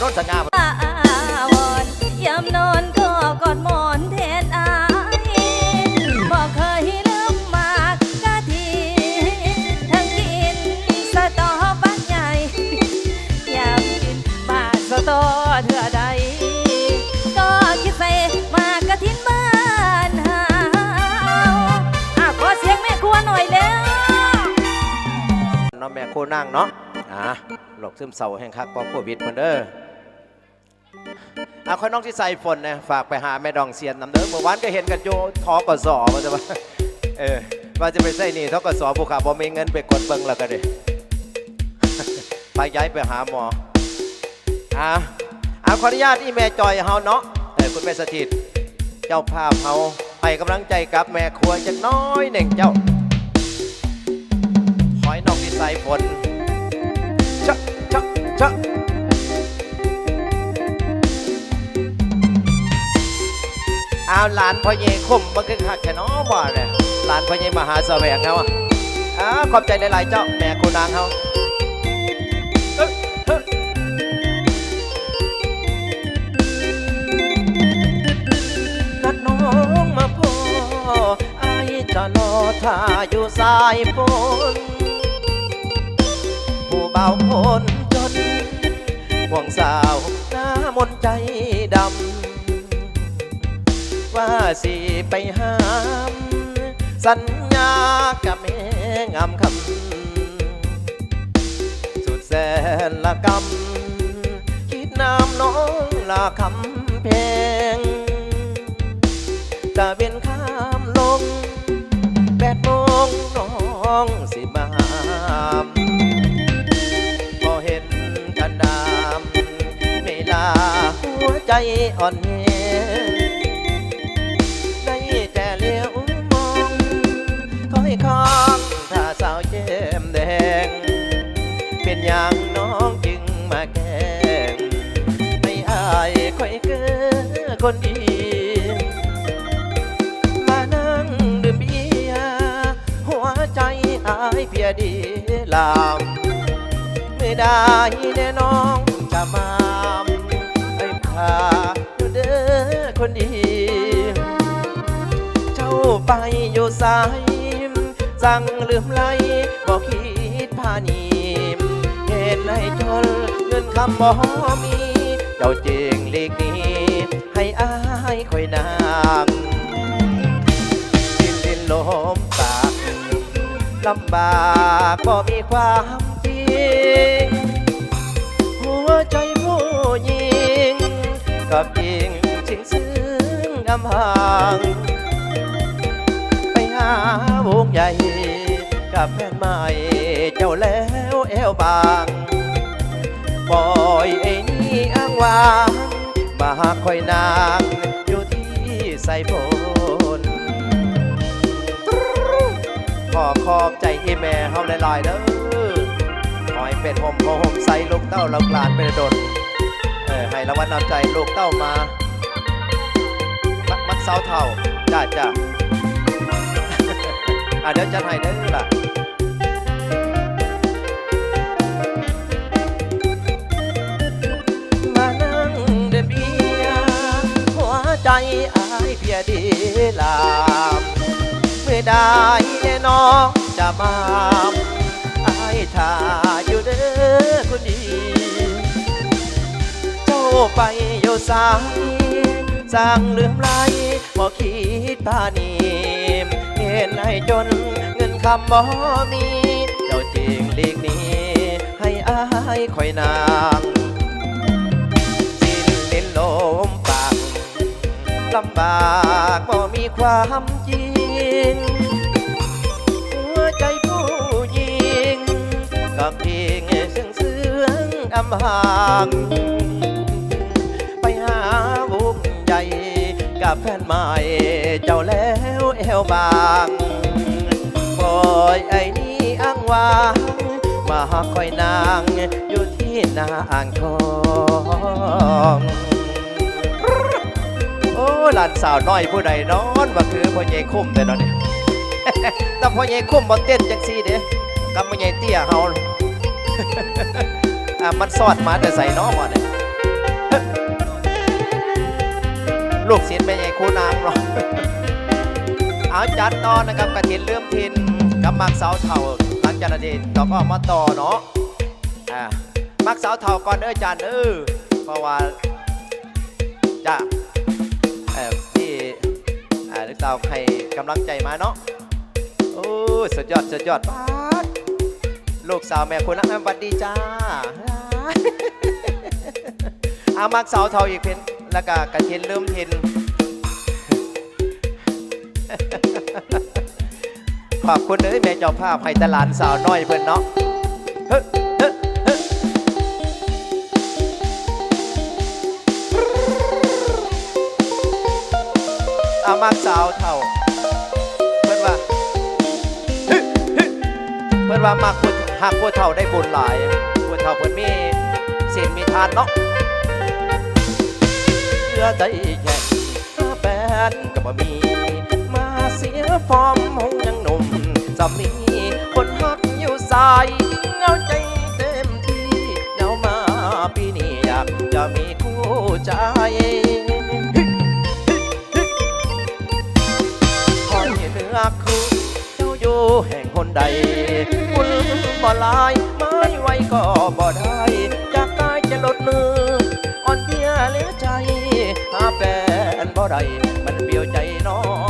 โน้นสง่าอาวรยามนอนก็กอดหมอนแทนอายบอกเคยลืมมากกะทีทั้งกินสะตอบ้านใหญ่อยากกินบาทสะตอเถื่อใด ก็คิดใส่มากกะทินบ้านเฮาอะขอเสียงแม่ครัวหน่อยแล้ว เนาะแม่โคนั่งเนาะอะโรคซึมเศร้าแห่งคักปอโควิดเหมือนเด้อ อะคอยน้องที่ใส่ฝนนะฝากไปหาแม่ดองเซียนนำเด้อเมื่อวานก็เห็นกันโยทอกสอว่าจะว่าเออว่าจะไปใส่นี่ทอกสอผู้ขาบ่มีเงินไปกดเบิ่งแล้วก็เด้ไปย้ายไปหาหมออะอะขออนุญาตที่แม่จอยเฮาเนาะเออคุณแม่สถิต เจ้าภาพเฮาให้กำลังใจกับแม่ครัวจักน้อยหนึ่งเจ้าหอยน้อกที่ใส่ฝน เอาหลานพ่อเย่คมมันคือขักแค่น้อบ่เนี่ยหลานพ่อเย่มหาแสวงเขาอะอ่าขอบใจหลายๆเจ้าแม่คุณนางเขาเอ๊ะนัดน้องมาพอไอจะรอท่าอยู่สายฝนผู้เบาคนจนห่วงสาวหน้ามนใจดำ ว่าสิไปหามสัญญากับแม่งามคำสุดแสนละกำคิดน้ำน้องละคำเพงจะเป็นข้ามลงแปดโมงน้องสิมาหามพอเห็นกันดามเวลาหัวใจอ่อน องถ้าสาวเจมแดง เป็นอย่างน้องจึงมาแกล้งไม่อายคอยเกือคนดี มานั่งดื่มเบียร์หัวใจอายเพียดีลามไม่ได้แน่น้องจะมาไอ้พาเด้อคนดี เจ้าไปอยู่สาย สั่งลืมไหลบอกคิดพานีเหตุให้จนเงินคำบ่มี เจ้าจึงหลีกนี้ ให้อายคอยนางดินดินลมปากลำบากก็มีความจริงหัวใจผู้หญิงกับหญิงชิงซึ่งกำพังไปหา งใหญ่ กับแฟนใหม่เจ้าแล้วแอวบางบอยไอ้นี่อ้างวางมาคอยนางอยู่ที่ใส่ฝนขอขอบใจอีแม่เฮาหลายๆเด้อขอให้เป็นห่มห่มใส่ลูกเต้าเรากลานไปดนเออให้รางวัลนำใจลูกเต้ามา มักมักเสาเท่าจ้าจ้า อะเดี๋ยวจะให้เด้อล่ะมานั่งเดเบียร์หัวใจอายเพียดีลามไม่ได้แน่น้องจะมาอายท่าอยู่เด้อคนดี เจ้าไปอยู่สายสั่งลืมไหลบอกคิดปานีเห็ นให้จน เงินคำบ่มี เจ้าจริงลีกนี้ ให้อายคอยนางสิ้นลินลมปากลำบากบ่มีความจริง หัวใจผู้หญิงกับเพียงซึ่งเสื่องอำห่างไปหาวงใหญ่กับแฟนใหม่เจ้าแล้ว แอวบางปล่อยไอ้นี่อ้างวางมาคอยนางอยู่ที่นาอ่างทองโอ้หลานสาวน้อยผู้ใดนอนว่าคือพ่อใหญ่คุ้มแต่นอนนี่แต่พ่อใหญ่คุ้มบ่เต้นจังซี่เด้กับพ่อใหญ่เตี้ยเฮาอะมันสอดมาแต่ใส่น้องมาเนี่ยลูกศิษย์แม่ใหญ่ครูนางเนาะ เอาจัดต่อนะครับกระถินเลื่อมทินกับมักเสาเท่าหลังจากนั้นเองต่อก็มาต่อเนาะอ่ามักเสาเท่าก่อนเด้อจานเออเพราะว่าจะเอ่อที่อ่าลูกสาวให้กำลังใจมาเนาะโอ้สุดยอดสุดยอดปาดลูกสาวแม่คุณนะบัดดีจ้าอามักเสาเท่าอีกเพนแล้วก็กระถินเลื่อมทิน ขอบคุณเอ้ยแม่เจ้าภาพให้ตลานสาวน้อยเพิ่อนเนาะฮ้อเฮ้อเฮ้ออามักสาวเท่า เพิ่อนว่าเฮ้อเฮ้อเพิ่นว่ามักหากผู้เฒ่าได้บุญหลายผู้เฒ่าเพิ่อนมีศีลมีทานเนาะเชื่อใจแข็งแฟนก็บ่มี ฟอมหงยังหนุ่มสำนีคนฮักอยู่สายเงาใจเต็มที่เงามาปีนี้อยากจะมีคู่ใจคอยเลือกคู่เจ้าอยู่แห่งคนใดคุณบ่ลายไม่ไหวก็บ่ได้จากตายจะลดมืออ่อนเพลียเหลือใจหาแฟนบ่ได้มันเบี้ยวใจน้อง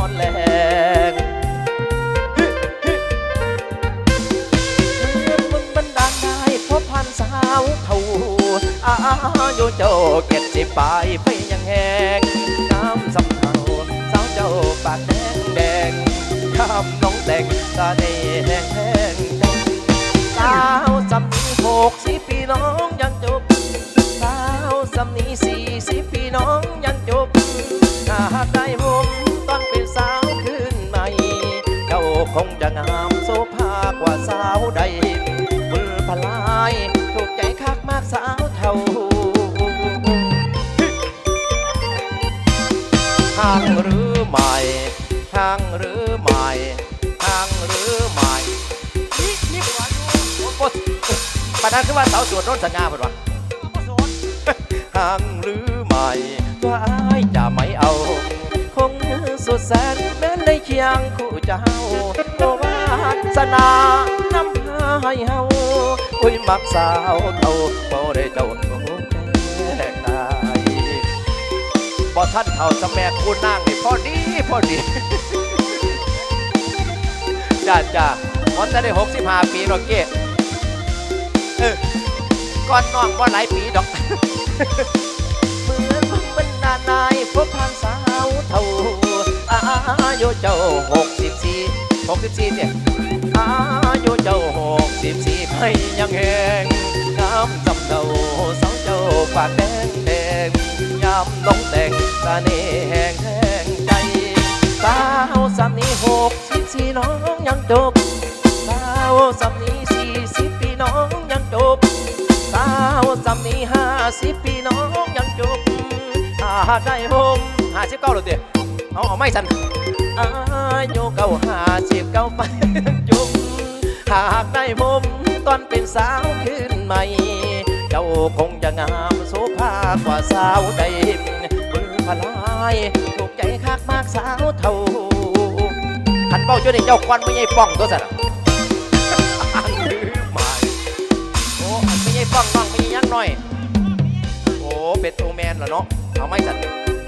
อายุเจ้าเก็ดสิปลายไปยังแหงน้ำสำเทาสาวเจ้าปากแดงแดงข้ามน้องแต่งตาได้แห้งแห้งแดงสาวสำนีหกสิบปีน้องยังจบสาวสำนีสี่สิบปีน้องยังจบหากได้ผมตอนเป็นสาวขึ้นใหม่ เจ้าคงจะงามโซภากว่าสาวใด มากสาวเท่าทางหรือไม่ทางหรือไม่ทางหรือไม่นี่นี่หัวอยู่โอ้โหประธานคือว่าสาวสวนโน้นสง่าเพิ่นวะทางหรือไม่ว่าอายจะไม่เอา คงสุดแสนแม้นได้เคียงคู่เจ้าโอวา สนาน้ำพาให้เฮาอุ้ยมักสาวเท่าบ่ได้เจ้าโอ้แตกตายบ่ท่านเท่าจะแม่คุณนางนี่พอดีพอดีจ้าจ้ามันจะได้หกสิบห้าปีหรอกเก้เออก่อนน้องว่าหลายปีดอกเหมือนมันนานายพบผ่านสาวเท่าอายุเจ้าหกสิบสี่ กสิบสี่เนี่ยอายุเจ้าหกสิบสี่ไม่ยังแหงงามจำเดาสาวเจ้าปากแดงแดงยามน้องแต่งตาเน่แหงแหงใจสาวสามนี้หกสิบสี่น้องยังจบสาวสามนี้สี่สิบปีน้องยังจบสาวสำนีห้าสิบปีน้องยังจบหาได้ผมห้าสิบเก้าหรือเดีย เอาเอาไม่สันอายุเก้าหาสิบเก้าไปยังหากได้ผมตอนเป็นสาวขึ้นใหม่ เจ้าคงจะงามโสภากว่าสาวใดบุญพลายถูกใจคักมากสาวเท่าขันเป้าจนในเจ้าควันไม่ใช่ป้องตัวสัตว์อันหรือไม่โอ้อันไม่ใช่ฟังน้องไม่ใช่ยังหน่อย โอ้เป็นโอแมนเหรอเนาะเอาไม่จัด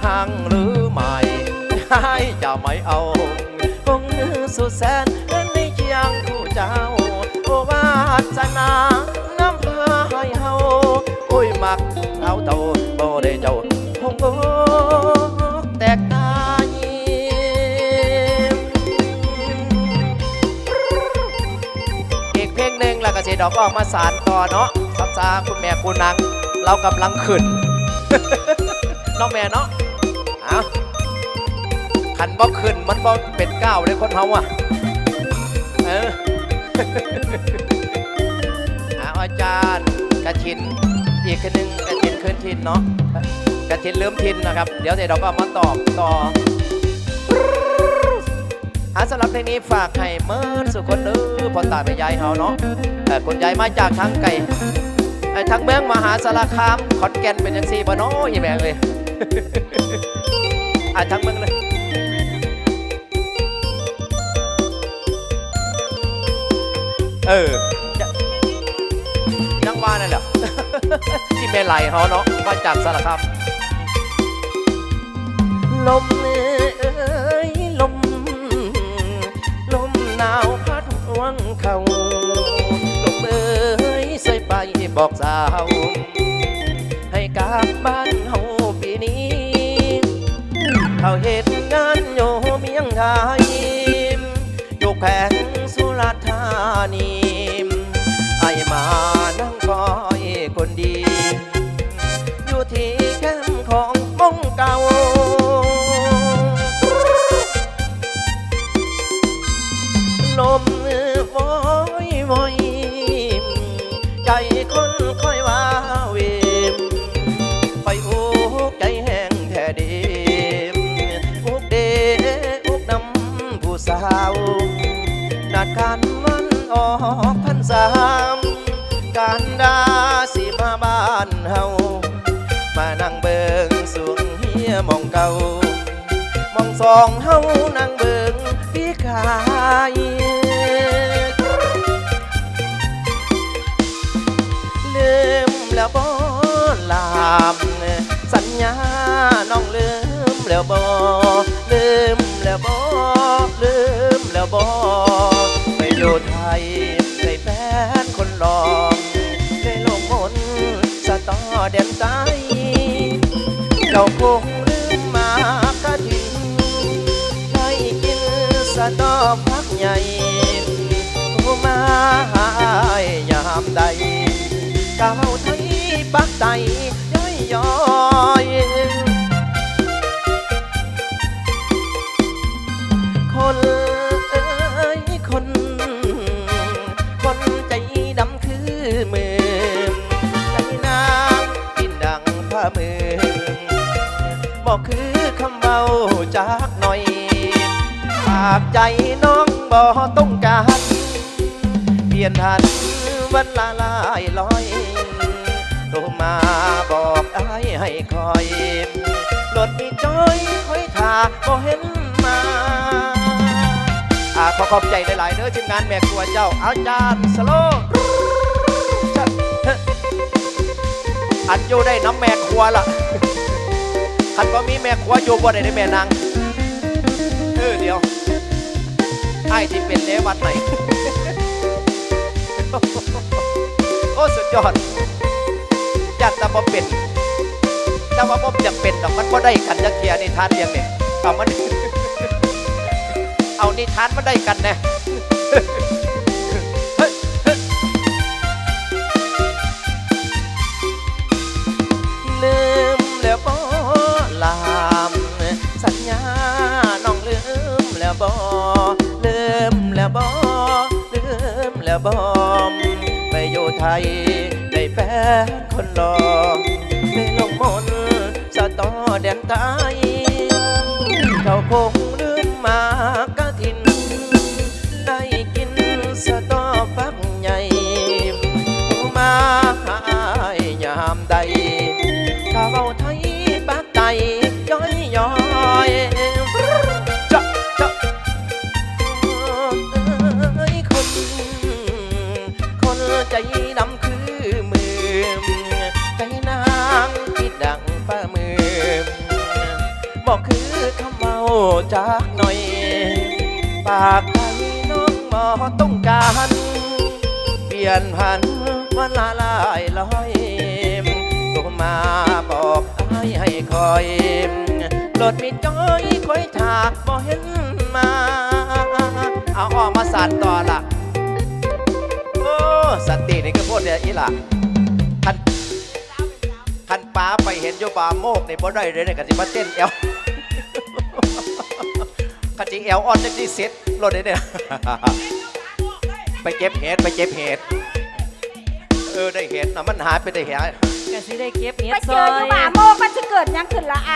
ทางหรือไม่ ให้จะไม่เอาคงสุดแสนในเคียงคู่เจ้า โอวาสนาน้ำพาให้เฮาโอ้ยมักเอาเต่าบ่ได้เจ้าคงโอ้แตกตายอีกเพลงหนึ่งแล้วก็สิดอกออกมาสารต่อเนาะสับซาคุณแม่คุณนางเรากำลังขึ้นน้องแม่เนาะเอา ขันบ่ขึ้นมันบ่เป็นก้าวเลยคนเฮาอะเอออาจารย์กระถินอีกคนหนึ่งกระถินคืนทินเนาะกระถินลืมทินนะครับ เดี๋ยวเดี๋ยวเราก็มาตอบต่ออาสำหรับเพลงนี้ฝากให้เมินสุคนเด้อพอตาไปยายเฮาเนาะเอ่คนยายมาจากทางไก่ทางเมืองมหาสารคามขอนแก่นเป็นยังซี่บ่เนาะอีแม่เลยอะทางเมืองเลย เออจะยังว่านั่นแหละ ที่เมลัยเขาเนาะมาจากสารคามลมเอ้ยลม ลมหนาวพัดหวงเขาลมเอ้ยใส่ไปบอกสาว ให้กลับบ้านเฮาปีนี้ เขาเหตุงานโยเมียงไทยยกแผง ราษฎร์ธานีไอมานั่งคอยคนดี อยู่ที่แคมป์ของมงเก่าลมวอยวอยใจคนคอยว่าเว การวันออกพันสามการดาสิมาบ้านเฮามานั่งเบิงสวงเฮียมองเก่ามองสองเฮานั่งเบิงพี่กายลืมแล้วบ่ลามสัญญาน้องลืมแล้วบ่ลืมแล้วบ่ลืมแล้วบอ ไทยในแฟนคนหลอกในโลกมนสะต่อเด่นใจเจ้าคงลืมมากระถินได้กินสะดอพักใหญ่โทรมาหายยามใดเก้าไทยปักไตย้อยย้อย คือคำเบาจากหน่อยปากใจน้องบ่ต้องการเปลี่ยนทันวันละลายลอยโทรมาบอกอายให้คอยรถมีจอยคอยท่าก็เห็นมาอ่าขอขอบใจหลาย ๆเด้อทีมงานแม่ครัวเจ้าอาจารย์สโลว์จัดเฮอันอยู่ได้น้ำแม่ครัวล่ะ คันว่ามีแม่ครัวอยู่บ่ได้ได้แม่นางเออเดี๋ยวไอ้ที่เป็นเลวัดไหนโอ้สุดยอดจัดแต่บ่เป็นแต่ว่าบ่จะเป็นดอกมันบ่ได้กันจักเทียนิทานเรียงเนี่ยเอามันเอานิทานมาได้กันแน่ มแล้วบ่ไปอยู่ไทยได้แฟนคนรอได้ลงมนสะตอแดนใต้เจ้าคงลืมมากะทิน ได้กินสะตอฟักใหญ่มาหายยามใดากไทยน้องหมอต้องการเปลี่ยนพันวันละลายลอยโทรมาบอกให้ให้คอยรถมีจ้อยคอยถากบ่เห็นมา เอาออกมาสานต่อละโอ้สตินี่ก็พูดเดียอีหล่ะคันคันป้าไปเห็นโยบาโมกในบ่ได้เลยเนี่ยกสิมาเต้นเอว ขจิเอลออนได้ที่เซ็ตรถได้เนี่ยไปเก็บเห็ดไปเก็บเห็ดเออได้เห็ดนะมันหายไปได้เห็ด กะสิได้เก็บเห็ดไปเจอหมาโมกมันจะเกิดยังขึ้นละไอ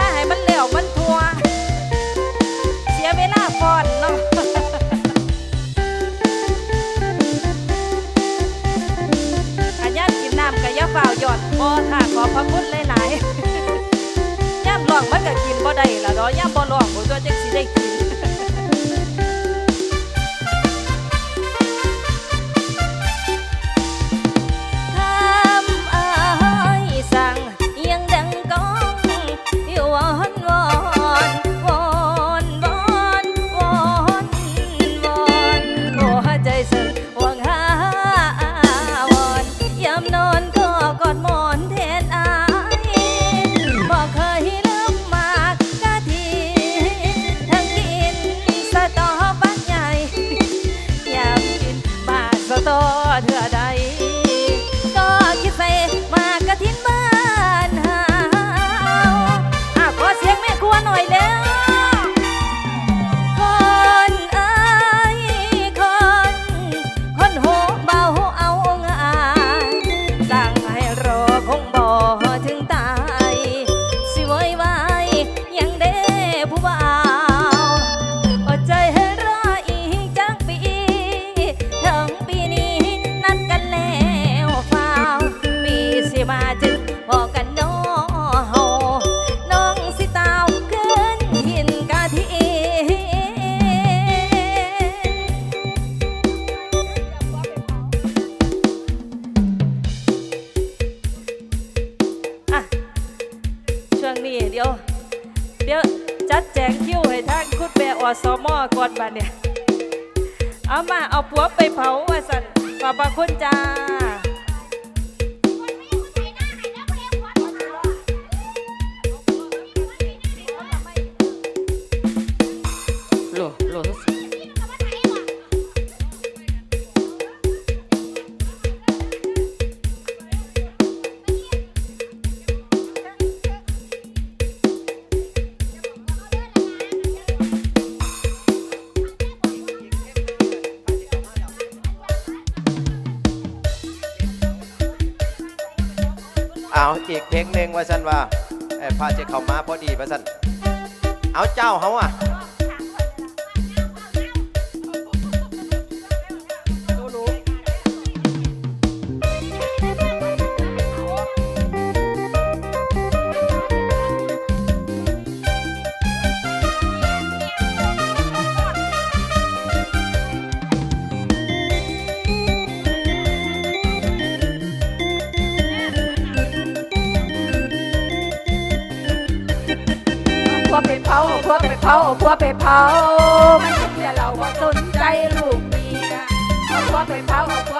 มาให้มันแลวมันทัว เสียเวลาฟอนเนาะอันยันกินน้ำกับยาฝ่าวหยอดบ่ค่ะขอพระคุณหลายๆย่ำลองมันก็กินบ่ได้ละเนาะย่ำบ่หลองโอ้ยตัวจังสีได้กิน เนี่ย เอามาเอาผัวไปเผาว่าสันขอบพระคุณจ้า อีกเพลงหนึ่งว่าสันว่าเอ้ยพาจะเข้ามาพอดีว่าสันเอาเจ้าเขาอะ พัวไปเผาพัวไปเผาพัวไปเผามันคิดแต่เราว่าสนใจลูกเมียเอาพัวไปเผาเอาพัวไ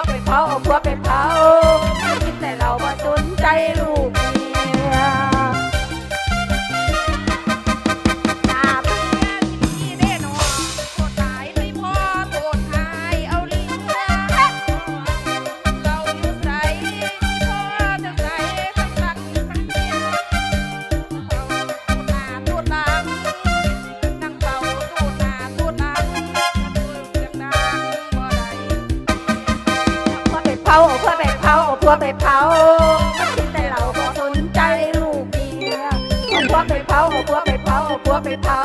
มันคิดแต่เราบ่สนใจลูกเมียเพื่อไปเผาเพื่อไปเผาพวกไปเผา